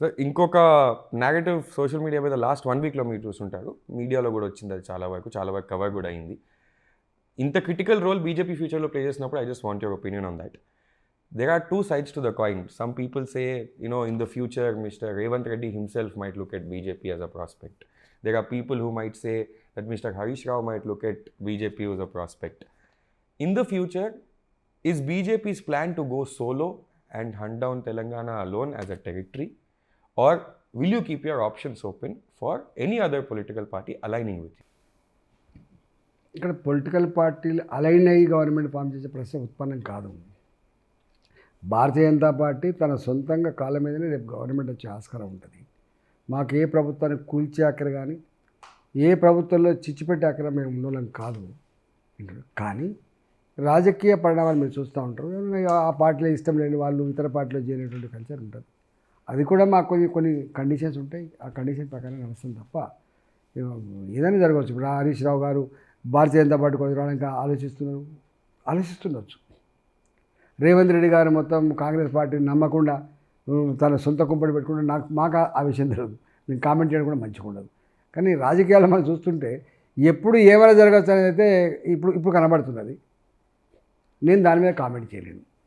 So ఇంకొక negative social media మీద last one వీక్లో మీరు చూస్తుంటారు మీడియాలో కూడా వచ్చింది అది చాలా వరకు చాలా వరకు కవర్ కూడా అయింది. ఇంత క్రిటికల్ రోల్ బీజేపీ ఫ్యూచర్లో ప్లే చేసినప్పుడు I just want your opinion on that there are two sides to the coin some people say you know in the future Mister Revanth Reddy himself might look at BJP as a prospect there are people who might say that Mister Harish Rao might look at BJP as a prospect in the future is BJP's plan to go solo and hand down Telangana alone as a territory Or will you keep your options open for any other political party aligning with you? ఇక్కడ political పార్టీలు align అయ్యి government form చేసే ప్రశ్న ఉత్పన్నం కాదు. Bharatiya Janata party తన సొంతంగా కాళ్ళ మీదనే రేపు గవర్నమెంట్ వచ్చే ఆస్కారం ఉంటుంది. మాకు ఏ ప్రభుత్వాన్ని కూల్చే అక్కర కానీ ఏ ప్రభుత్వంలో చిచ్చిపెట్టే అక్కర మేము ఉన్నోళ్ళం కాదు. కానీ రాజకీయ పరిణామాలు మీరు చూస్తూ ఉంటారు. ఆ పార్టీలో ఇష్టం లేని వాళ్ళు ఇతర పార్టీలో చేరేటువంటి కల్చర్ ఉంటుంది. అది కూడా మాకు కొన్ని కొన్ని కండిషన్స్ ఉంటాయి. ఆ కండిషన్ ప్రకారం నడుస్తుంది తప్ప ఏదైనా జరగవచ్చు. ఇప్పుడు హరీష్ రావు గారు భారతీయ జనతా పార్టీ కొంచెం రావడానికి ఆలోచిస్తున్నారు. ఆలోచిస్తుండొచ్చు. రేవంత్ రెడ్డి గారు మొత్తం కాంగ్రెస్ పార్టీని నమ్మకుండా తన సొంత కుంపడి పెట్టుకుంటే నాకు మాకు ఆ- ఆ విషయం తెలియదు. నేను కామెంట్ చేయడం కూడా మంచిగా ఉండదు. కానీ రాజకీయాలు మనం చూస్తుంటే ఎప్పుడు ఏమైనా జరగచ్చు అనేది అయితే ఇప్పుడు ఇప్పుడు కనబడుతున్నది. నేను దాని మీద కామెంట్ చేయలేను.